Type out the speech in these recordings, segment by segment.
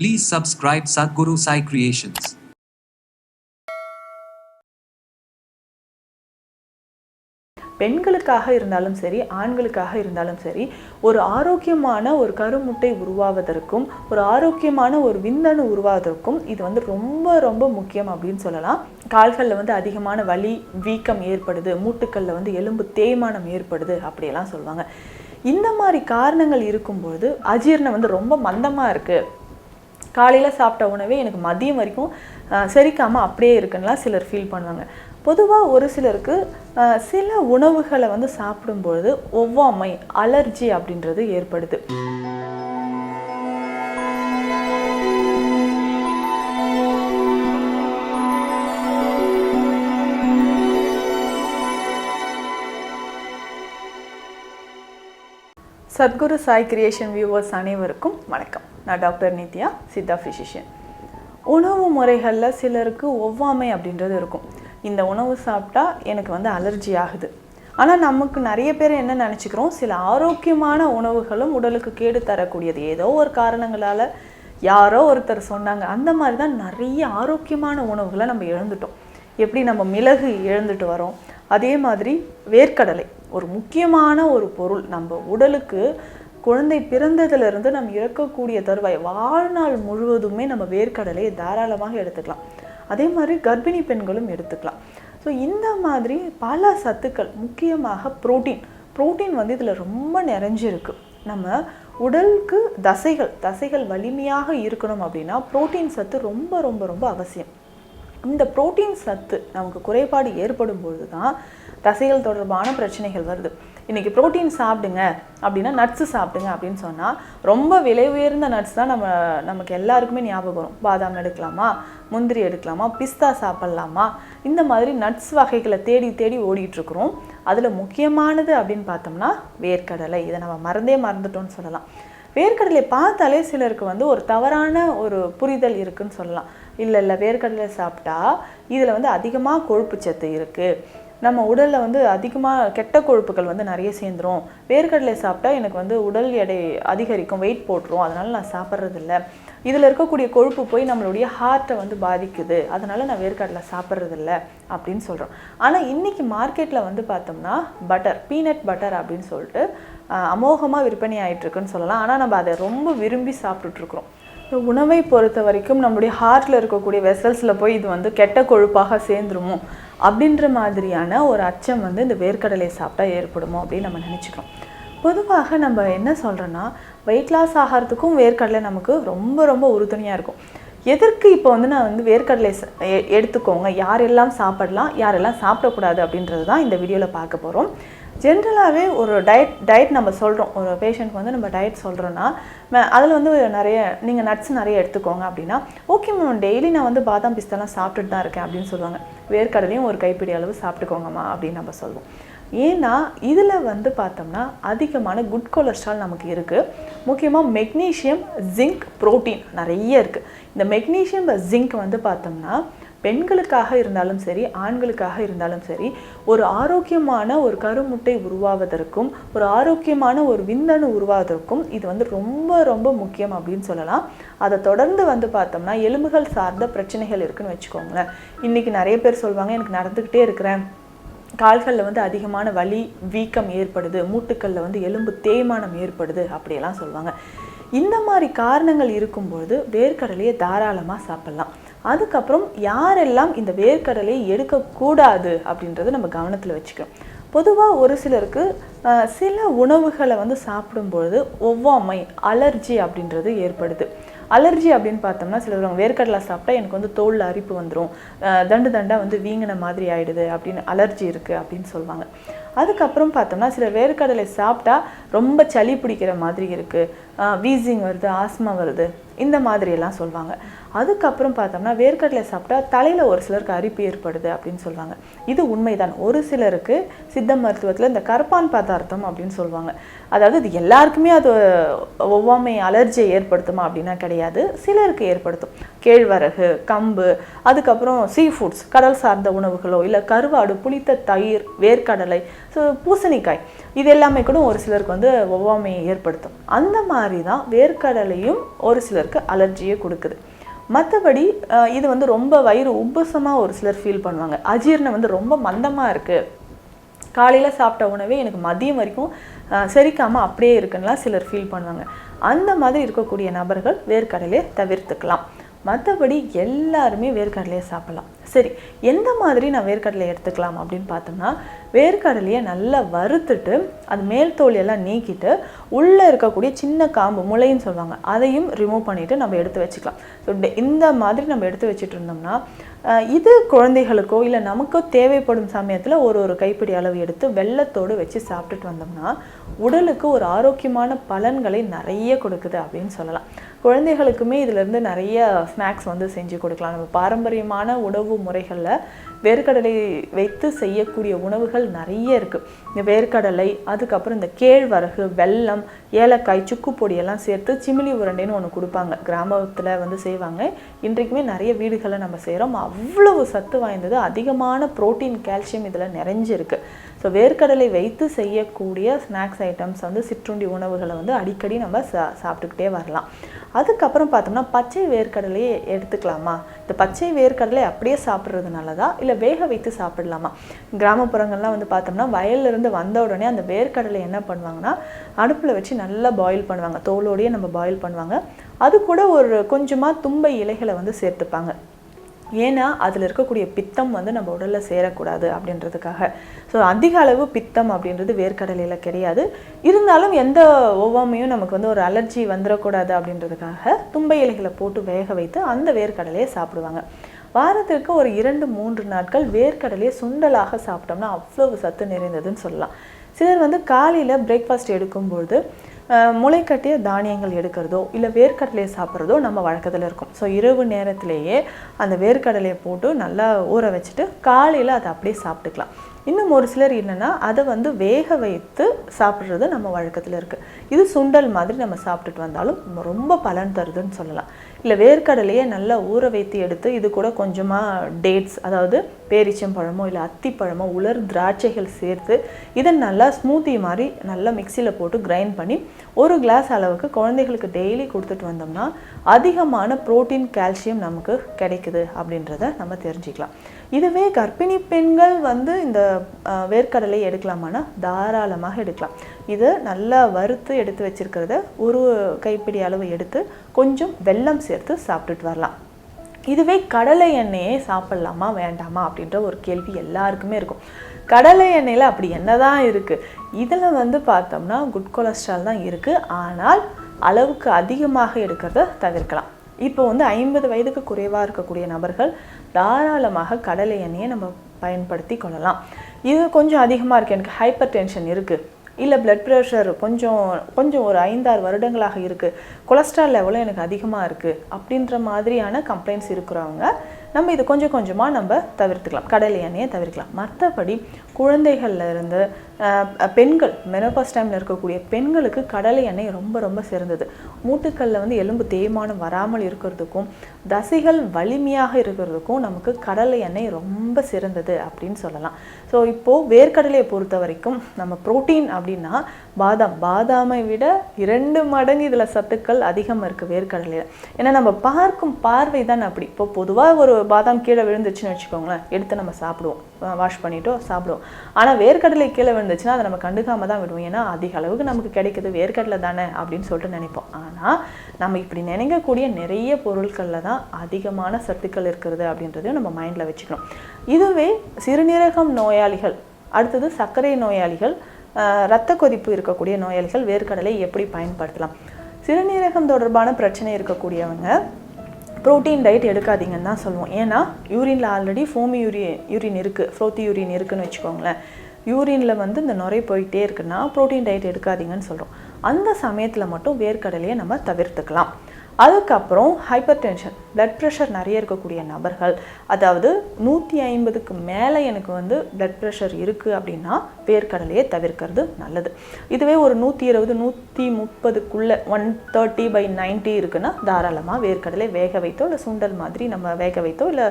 Please subscribe Sadhguru Sai Creations. பெண்களுக்காக இருந்தாலும் சரி ஆண்களுக்காக இருந்தாலும் சரி ஒரு ஆரோக்கியமான ஒரு கருமுட்டை உருவாவதற்கும் ஒரு ஆரோக்கியமான ஒரு விந்தணு உருவாவதற்கும் இது வந்து ரொம்ப ரொம்ப முக்கியம் அப்படின்னு சொல்லலாம். கால்களில் வந்து அதிகமான வலி வீக்கம் ஏற்படுது மூட்டுக்களில் வந்து எலும்பு தேய்மானம் ஏற்படுது அப்படியெல்லாம் சொல்லுவாங்க. இந்த மாதிரி காரணங்கள் இருக்கும்பொழுது அஜீரணம் வந்து ரொம்ப மந்தமாக இருக்குது காலையில் சாப்பிட்ட உணவே எனக்கு மதியம் வரைக்கும் செரிக்காமல் அப்படியே இருக்குன்னுலாம் சிலர் ஃபீல் பண்ணுவாங்க. பொதுவாக ஒரு சிலருக்கு சில உணவுகளை வந்து சாப்பிடும்பொழுது ஒவ்வாமை அலர்ஜி அப்படின்றது ஏற்படுது. சத்குரு சாய் கிரியேஷன் வியூவர்ஸ் அனைவருக்கும் வணக்கம். நான் டாக்டர் நித்யா சித்தா ஃபிசிஷியன் உணவு முறைகளில் சிலருக்கு ஒவ்வாமை அப்படின்றது இருக்கும். இந்த உணவு சாப்பிட்டா எனக்கு வந்து அலர்ஜி ஆகுது. ஆனால் நமக்கு நிறைய பேர் என்ன நினச்சிக்கிறோம்? சில ஆரோக்கியமான உணவுகளும் உடலுக்கு கேடு தரக்கூடியது. ஏதோ ஒரு காரணங்களால் யாரோ ஒருத்தர் சொன்னாங்க. அந்த மாதிரி தான் நிறைய ஆரோக்கியமான உணவுகளை நம்ம இழந்துட்டோம். எப்படி நம்ம மிளகு இழந்துட்டு வரோம்? அதே மாதிரி வேர்க்கடலை ஒரு முக்கியமான ஒரு பொருள். நம்ம உடலுக்கு குழந்தை பிறந்ததுலேருந்து நம்ம இறக்கக்கூடிய தருவாய் வாழ்நாள் முழுவதுமே நம்ம வேர்க்கடலையை தாராளமாக எடுத்துக்கலாம். அதே மாதிரி கர்ப்பிணி பெண்களும் எடுத்துக்கலாம். ஸோ இந்த மாதிரி பல சத்துக்கள் முக்கியமாக புரோட்டீன். ப்ரோட்டீன் வந்து இதில் ரொம்ப நிறைஞ்சிருக்கு. நம்ம உடலுக்கு தசைகள் தசைகள் வலிமையாக இருக்கணும் அப்படின்னா புரோட்டீன் சத்து ரொம்ப ரொம்ப ரொம்ப அவசியம். இந்த புரோட்டீன் சத்து நமக்கு குறைபாடு ஏற்படும் பொழுது தான் தசைகள் தொடர்பான பிரச்சனைகள் வருது. இன்றைக்கி ப்ரோட்டீன் சாப்பிடுங்க அப்படின்னா நட்ஸு சாப்பிடுங்க அப்படின்னு சொன்னால் ரொம்ப விலை உயர்ந்த நட்ஸ் தான் நம்ம நமக்கு எல்லாருக்குமே ஞாபகம் வரும். பாதாம் எடுக்கலாமா? முந்திரி எடுக்கலாமா? பிஸ்தா சாப்பிட்லாமா? இந்த மாதிரி நட்ஸ் வகைகளை தேடி தேடி ஓடிட்டுருக்குறோம். அதில் முக்கியமானது அப்படின்னு பார்த்தோம்னா வேர்க்கடலை. இதை நம்ம மறந்தே மறந்துட்டோம்னு சொல்லலாம். வேர்க்கடலை பார்த்தாலே சிலருக்கு வந்து ஒரு தவறான ஒரு புரிதல் இருக்குன்னு சொல்லலாம். இல்லை இல்லை வேர்க்கடலை சாப்பிட்டா இதில் வந்து அதிகமாக கொழுப்பு சத்து இருக்குது நம்ம உடலில் வந்து அதிகமாக கெட்ட கொழுப்புகள் வந்து நிறைய சேர்ந்துரும். வேர்க்கடலை சாப்பிட்டா எனக்கு வந்து உடல் எடை அதிகரிக்கும் வெயிட் போட்டுரும். அதனால் நான் சாப்பிட்றதில்ல. இதில் இருக்கக்கூடிய கொழுப்பு போய் நம்மளுடைய ஹார்ட்டை வந்து பாதிக்குது. அதனால் நான் வேர்க்கடலை சாப்பிட்றதில்ல அப்படின்னு சொல்கிறோம் ஆனால் இன்றைக்கி மார்க்கெட்டில் வந்து பார்த்தோம்னா பட்டர் பீனட் பட்டர் அப்படின்னு சொல்லிட்டு அமோகமாக விற்பனை ஆகிட்டுருக்குன்னு சொல்லலாம். ஆனால் நம்ம அதை ரொம்ப விரும்பி சாப்பிட்டுட்ருக்குறோம் இந்த உணவை பொறுத்த வரைக்கும் நம்மளுடைய ஹார்ட்டில் இருக்கக்கூடிய வெசல்ஸில் போய் இது வந்து கெட்ட கொழுப்பாக சேர்ந்துருமோ? அப்படின்ற மாதிரியான ஒரு அச்சம் வந்து இந்த வேர்க்கடலை சாப்பிட்டா ஏற்படுமோ அப்படின்னு நம்ம நினச்சிக்கிறோம். பொதுவாக நம்ம என்ன சொல்கிறோன்னா வெயிட் லாஸ் ஆகிறதுக்கும் வேர்க்கடலை நமக்கு ரொம்ப ரொம்ப உறுதுணையாக இருக்கும். எதற்கு இப்போ வந்து நான் வந்து வேர்க்கடலை எடுத்துக்கோங்க யாரெல்லாம் சாப்பிடலாம் யாரெல்லாம் சாப்பிடக்கூடாது அப்படின்றது தான் இந்த வீடியோவில் பார்க்க போகிறோம் ஜென்ரலாகவே ஒரு டயட் டயட் நம்ம சொல்கிறோம் ஒரு பேஷண்ட்க்கு வந்து நம்ம டயட் சொல்கிறோன்னா அதில் வந்து நிறைய நீங்கள் நட்ஸ் நிறைய எடுத்துக்கோங்க அப்படின்னா ஓகே மேம் டெய்லி நான் வந்து பாதாம் பிஸ்தாலாம் சாப்பிட்டுட்டு தான் இருக்கேன் அப்படின்னு சொல்லுவாங்க. வேர்க்கடலையும் ஒரு கைப்பிடி அளவு சாப்பிட்டுக்கோங்கம்மா அப்படின்னு நம்ம சொல்லுவோம். ஏன்னா இதில் வந்து பார்த்தோம்னா அதிகமான குட் கொலஸ்ட்ரால் நமக்கு இருக்குது முக்கியமாக மெக்னீஷியம் ஜிங்க் புரோட்டீன் நிறைய இருக்குது இந்த மெக்னீஷியம் ஜிங்க் வந்து பார்த்தோம்னா பெண்களுக்காக இருந்தாலும் சரி ஆண்களுக்காக இருந்தாலும் சரி ஒரு ஆரோக்கியமான ஒரு கருமுட்டை உருவாவதற்கும் ஒரு ஆரோக்கியமான ஒரு விந்தணு உருவாவதற்கும் இது வந்து ரொம்ப ரொம்ப முக்கியம் அப்படின்னு சொல்லலாம். அதை தொடர்ந்து வந்து பார்த்தோம்னா எலும்புகள் சார்ந்த பிரச்சனைகள் இருக்குன்னு வச்சுக்கோங்களேன். இன்றைக்கி நிறைய பேர் சொல்லுவாங்க எனக்கு நடந்துக்கிட்டே இருக்கிறேன். கால்களில் வந்து அதிகமான வலி வீக்கம் ஏற்படுது. மூட்டுக்களில் வந்து எலும்பு தேய்மானம் ஏற்படுது. அப்படியெல்லாம் சொல்லுவாங்க இந்த மாதிரி காரணங்கள் இருக்கும்பொழுது வேர்க்கடலையை தாராளமாக சாப்பிட்லாம். அதுக்கப்புறம் யாரெல்லாம் இந்த வேர்க்கடலையை எடுக்கக்கூடாது அப்படின்றத நம்ம கவனத்தில் வச்சுக்கணும். பொதுவாக ஒரு சிலருக்கு சில உணவுகளை வந்து சாப்பிடும்பொழுது ஒவ்வாமை அலர்ஜி அப்படின்றது ஏற்படுது. அலர்ஜி அப்படின்னு பார்த்தோம்னா சிலர் வேர்க்கடலை சாப்பிட்டா எனக்கு வந்து தோலில் அரிப்பு வந்துடும் தண்டு தண்டாக வந்து வீங்கின மாதிரி ஆயிடுது அப்படின்னு அலர்ஜி இருக்குது அப்படின்னு சொல்லுவாங்க அதுக்கப்புறம் பார்த்தோம்னா சில வேர்க்கடலை சாப்பிட்டா ரொம்ப சளி பிடிக்கிற மாதிரி இருக்குது வீசிங் வருது ஆஸ்மா வருது இந்த மாதிரியெல்லாம் சொல்லுவாங்க அதுக்கப்புறம் பார்த்தோம்னா வேர்க்கடலை சாப்பிட்டா தலையில் ஒரு சிலருக்கு அரிப்பு ஏற்படுது அப்படின்னு சொல்லுவாங்க. இது உண்மைதான். ஒரு சிலருக்கு சித்த மருத்துவத்தில் இந்த கருப்பான் பதார்த்தம் அப்படின்னு சொல்லுவாங்க. அதாவது இது எல்லாருக்குமே அது ஒவ்வாமை அலர்ஜியை ஏற்படுத்துமா அப்படின்னா கிடையாது. சிலருக்கு ஏற்படுத்தும். கேழ்வரகு கம்பு அதுக்கப்புறம் சீ ஃபுட்ஸ் கடல் சார்ந்த உணவுகளோ இல்லை கருவாடு புளித்த தயிர் வேர்க்கடலை ஸோ பூசணிக்காய் இது எல்லாமே கூட ஒரு சிலருக்கு வந்து ஒவ்வாமையை ஏற்படுத்தும். அந்த மாதிரி தான் வேர்க்கடலையும் ஒரு சிலருக்கு அலர்ஜியை கொடுக்குது. மற்றபடி இது வந்து ரொம்ப வயிறு உப்புசமாக ஒரு சிலர் ஃபீல் பண்ணுவாங்க. அஜீரணம் வந்து ரொம்ப மந்தமாக இருக்குது காலையில் சாப்பிட்ட உணவே எனக்கு மதியம் வரைக்கும் செரிக்காமல் அப்படியே இருக்குன்னா சிலர் ஃபீல் பண்ணுவாங்க. அந்த மாதிரி இருக்கக்கூடிய நபர்கள் வேர்க்கடலையை தவிர்த்துக்கலாம். மற்றபடி எல்லாருமே வேர்க்கடலையை சாப்பிடலாம். சரி எந்த மாதிரி நான் வேர்க்கடலையை எடுத்துக்கலாம் அப்படின்னு பார்த்தோம்னா வேர்க்கடலையை நல்லா வறுத்துட்டு அது மேல் தோலியெல்லாம் நீக்கிட்டு உள்ளே இருக்கக்கூடிய சின்ன காம்பு முளைன்னு சொல்லுவாங்க அதையும் ரிமூவ் பண்ணிவிட்டு நம்ம எடுத்து வச்சுக்கலாம். ஸோ இந்த மாதிரி நம்ம எடுத்து வச்சுட்டு இருந்தோம்னா இது குழந்தைகளுக்கோ இல்லை நமக்கோ தேவைப்படும் சமயத்தில் ஒரு ஒரு கைப்பிடி அளவு எடுத்து வெள்ளத்தோடு வச்சு சாப்பிட்டுட்டு வந்தோம்னா உடலுக்கு ஒரு ஆரோக்கியமான பலன்களை நிறைய கொடுக்குது அப்படின்னு சொல்லலாம். குழந்தைகளுக்குமே இதிலேருந்து நிறைய ஸ்நாக்ஸ் வந்து செஞ்சு கொடுக்கலாம். நம்ம பாரம்பரியமான உணவு முறைகளில் வேர்க்கடலை வைத்து செய்யக்கூடிய உணவுகள் நிறைய இருக்குது இந்த வேர்க்கடலை அதுக்கப்புறம் இந்த கேழ்வரகு வெல்லம் ஏலக்காய் சுக்கு பொடியெல்லாம் சேர்த்து சிமிலி உருண்டைன்னு ஒன்று கொடுப்பாங்க. கிராமத்தில் வந்து செய்வாங்க. இன்றைக்குமே நிறைய வீடுகளை நம்ம செய்கிறோம் அவ்வளவு சத்து வாய்ந்தது. அதிகமான புரோட்டீன் கால்சியம் இதில் நிறைஞ்சிருக்கு. ஸோ வேர்க்கடலை வைத்து செய்யக்கூடிய ஸ்நாக்ஸ் ஐட்டம்ஸ் வந்து சிற்றுண்டி உணவுகளை வந்து அடிக்கடி நம்ம சா சாப்பிட்டுக்கிட்டே வரலாம். அதுக்கப்புறம் பார்த்தோம்னா பச்சை வேர்க்கடலையே எடுத்துக்கலாமா? இந்த பச்சை வேர்க்கடலை அப்படியே சாப்பிட்றது நல்லதா? இல்லை வேக வைத்து சாப்பிடலாமா? கிராமப்புறங்கள்லாம் வந்து பார்த்தோம்னா வயல்ல இருந்து வந்த உடனே அந்த வேர்க்கடலை என்ன பண்ணுவாங்கன்னா அடுப்பில் வச்சு நல்லா பாயில் பண்ணுவாங்க. தோலோடையே நம்ம பாயில் பண்ணுவாங்க. அது கூட ஒரு கொஞ்சமாக தும்பை இலைகளை வந்து சேர்த்துப்பாங்க. ஏன்னா அதில் இருக்கக்கூடிய பித்தம் வந்து நம்ம உடலில் சேரக்கூடாது அப்படின்றதுக்காக. ஸோ அதிக அளவு பித்தம் அப்படின்றது வேர்க்கடலையில் கிடையாது. இருந்தாலும் எந்த ஒவ்வாமையும் நமக்கு வந்து ஒரு அலர்ஜி வந்துடக்கூடாது அப்படின்றதுக்காக தும்பை இலைகளை போட்டு வேக வைத்து அந்த வேர்க்கடலையை சாப்பிடுவாங்க. வாரத்திற்கு ஒரு இரண்டு மூன்று நாட்கள் வேர்க்கடலையை சுண்டலாக சாப்பிட்டோம்னா அவ்வளவு சத்து நிறைந்ததுன்னு சொல்லலாம். சிலர் வந்து காலையில் பிரேக்ஃபாஸ்ட் எடுக்கும்பொழுது முளைக்கட்டிய தானியங்கள் எடுக்கிறதோ இல்லை வேர்க்கடலையை சாப்பிட்றதோ நம்ம வழக்கத்தில் இருக்கும். ஸோ இரவு நேரத்திலேயே அந்த வேர்க்கடலையை போட்டு நல்லா ஊற வச்சுட்டு காலையில் அதை அப்படியே சாப்பிட்டுக்கலாம். இன்னும் ஒரு சிலர் என்னென்னா அதை வந்து வேக வைத்து சாப்பிட்றது நம்ம வழக்கத்தில் இருக்குது இது சுண்டல் மாதிரி நம்ம சாப்பிட்டுட்டு வந்தாலும் ரொம்ப பலன் தருதுன்னு சொல்லலாம். இல்லை வேர்க்கடலையே நல்லா ஊற வைத்து எடுத்து இது கூட கொஞ்சமாக டேட்ஸ் அதாவது பேரிச்சம்பழமோ இல்லை அத்திப்பழமோ உலர் திராட்சைகள் சேர்த்து இதை நல்லா ஸ்மூத்தி மாதிரி நல்லா மிக்சியில் போட்டு கிரைண்ட் பண்ணி ஒரு கிளாஸ் அளவுக்கு குழந்தைகளுக்கு டெய்லி கொடுத்துட்டு வந்தோம்னா அதிகமான புரோட்டீன் கால்சியம் நமக்கு கிடைக்குது அப்படின்றத நம்ம தெரிஞ்சுக்கலாம். இதுவே கர்ப்பிணி பெண்கள் வந்து இந்த வேர்க்கடலை எடுக்கலாமான்னா தாராளமாக எடுக்கலாம். இது நல்லா வறுத்து எடுத்து வச்சிருக்கிறத ஒரு கைப்பிடி அளவு எடுத்து கொஞ்சம் வெல்லம் சேர்த்து சாப்பிட்டுட்டு வரலாம். இதுவே கடலை எண்ணெயே சாப்பிட்லாமா வேண்டாமா அப்படின்ற ஒரு கேள்வி எல்லாருக்குமே இருக்கும். கடலை எண்ணெயில் அப்படி என்ன தான் இருக்குது இதில் வந்து பார்த்தோம்னா குட் கொலஸ்ட்ரால் தான் இருக்குது ஆனால் அளவுக்கு அதிகமாக எடுக்கிறத தவிர்க்கலாம். இப்போ வந்து ஐம்பது வயதுக்கு குறைவாக இருக்கக்கூடிய நபர்கள் தாராளமாக கடலை எண்ணெயை நம்ம பயன்படுத்தி கொள்ளலாம். இது கொஞ்சம் அதிகமாக இருக்குது எனக்கு ஹைப்பர் டென்ஷன் இருக்குது இல்லை பிளட் ப்ரெஷர் கொஞ்சம் கொஞ்சம் ஒரு ஐந்தாறு வருடங்களாக இருக்குது கொலஸ்ட்ரால் லெவலும் எனக்கு அதிகமாக இருக்குது அப்படின்ற மாதிரியான கம்ப்ளைண்ட்ஸ் இருக்கிறவங்க நம்ம இது கொஞ்சம் கொஞ்சமாக நம்ம தவிர்த்துக்கலாம். கடலை எண்ணெயை தவிர்க்கலாம். மற்றபடி குழந்தைகள்ல இருந்து பெண்கள் மெனோபாஸ் டைமில் இருக்கக்கூடிய பெண்களுக்கு கடலை எண்ணெய் ரொம்ப ரொம்ப சிறந்தது. மூட்டுக்கல்லில் வந்து எலும்பு தேய்மானம் வராமல் இருக்கிறதுக்கும் தசைகள் வலிமையாக இருக்கிறதுக்கும் நமக்கு கடலை எண்ணெய் ரொம்ப சிறந்தது அப்படின்னு சொல்லலாம். ஸோ இப்போது வேர்க்கடலையை பொறுத்த வரைக்கும் நம்ம புரோட்டீன் அப்படின்னா பாதாம். பாதாமை விட இரண்டு மடங்கு இதில் சத்துக்கள் அதிகமாக இருக்குது வேர்க்கடலையில். ஏன்னா நம்ம பார்க்கும் பார்வை தான் அப்படி. இப்போ பொதுவாக ஒரு பாதாம் கீழே விழுந்துச்சுன்னு வச்சுக்கோங்களேன் எடுத்து நம்ம சாப்பிடுவோம். வாஷ் பண்ணிட்டோ சாப்பிடுவோம். ஆனால் வேர்க்கடலை கீழே இருந்துச்சுன்னா அதை நம்ம கண்டுக்காம தான் விடுவோம். ஏன்னா அதிக அளவுக்கு நமக்கு கிடைக்கிது. வேர்க்கடலை தானே அப்படின்னு சொல்லிட்டு நினைப்போம். ஆனால் நம்ம இப்படி நினைக்கக்கூடிய நிறைய பொருட்களில் தான் அதிகமான சத்துக்கள் இருக்கிறது அப்படின்றதையும் நம்ம மைண்டில் வச்சுக்கணும். இதுவே சிறுநீரகம் நோயாளிகள் அடுத்தது சர்க்கரை நோயாளிகள் இரத்த கொதிப்பு இருக்கக்கூடிய நோயாளிகள் வேர்க்கடலை எப்படி பயன்படுத்தலாம்? சிறுநீரகம் தொடர்பான பிரச்சனை இருக்கக்கூடியவங்க புரோட்டீன் டயட் எடுக்காதீங்கன்னு தான் சொல்லுவோம். ஏன்னா யூரினில் ஆல்ரெடி ஃபோமி யூரி யூரின் இருக்குது ஃப்ரோத்தி யூரின் இருக்குதுன்னு வச்சுக்கோங்களேன். யூரினில் வந்து இந்த நுரை போயிட்டே இருக்குன்னா ப்ரோட்டீன் டயட் எடுக்காதீங்கன்னு சொல்கிறோம் அந்த சமயத்தில் மட்டும் வேர்க்கடலையை நம்ம தவிர்த்துக்கலாம். அதுக்கப்புறம் ஹைப்பர் டென்ஷன் பிளட் ப்ரெஷர் நிறைய இருக்கக்கூடிய நபர்கள் அதாவது நூற்றி ஐம்பதுக்கு மேலே எனக்கு வந்து பிளட் ப்ரெஷர் இருக்குது அப்படின்னா வேர்க்கடலையை தவிர்க்கிறது நல்லது. இதுவே ஒரு நூற்றி இருபது நூற்றி முப்பதுக்குள்ளே ஒன் தேர்ட்டி பை நைன்ட்டி இருக்குன்னா தாராளமாக வேர்க்கடலை வேக வைத்தோ இல்லை சுண்டல் மாதிரி நம்ம வேக வைத்தோ இல்லை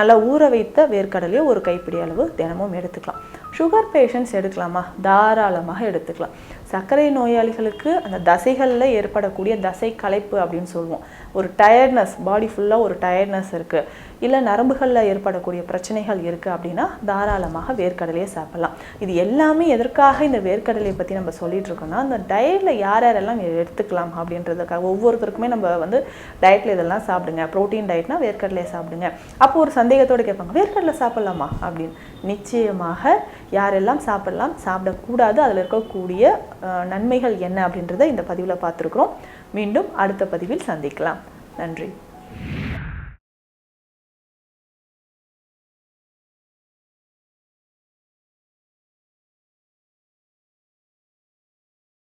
நல்லா ஊற வைத்த வேர்க்கடலையோ ஒரு கைப்பிடி அளவு தினமும் எடுத்துக்கலாம். சுகர் பேஷண்ட்ஸ் எடுக்கலாமா? தாராளமாக எடுத்துக்கலாம். சர்க்கரை நோயாளிகளுக்கு அந்த தசைகளில் ஏற்படக்கூடிய தசை கலைப்பு அப்படின்னு சொல்லுவோம். ஒரு டயர்ட்னஸ் பாடி ஃபுல்லாக ஒரு டயர்ட்னஸ் இருக்குது இல்லை நரம்புகளில் ஏற்படக்கூடிய பிரச்சனைகள் இருக்குது அப்படின்னா தாராளமாக வேர்க்கடலையை சாப்பிடலாம். இது எல்லாமே எதற்காக இந்த வேர்க்கடலையை பற்றி நம்ம சொல்லிட்டு இருக்கோம்னா அந்த டயட்டில் யார் யாரெல்லாம் எடுத்துக்கலாம் அப்படின்றதுக்காக ஒவ்வொருத்தருக்குமே நம்ம வந்து டயட்டில் இதெல்லாம் சாப்பிடுங்க. ப்ரோட்டீன் டயட்னா வேர்க்கடலையை சாப்பிடுங்க. அப்போ ஒரு சந்தேகத்தோடு கேட்பாங்க வேர்க்கடலை சாப்பிடலாமா? அப்படின்னு. நிச்சயமாக யாரெல்லாம் சாப்பிடலாம் சாப்பிடக்கூடாது அதில் இருக்கக்கூடிய நன்மைகள் என்ன அப்படின்றத இந்த பதிவில் பார்த்துருக்குறோம். மீண்டும் அடுத்த பதிவில் சந்திக்கலாம். நன்றி.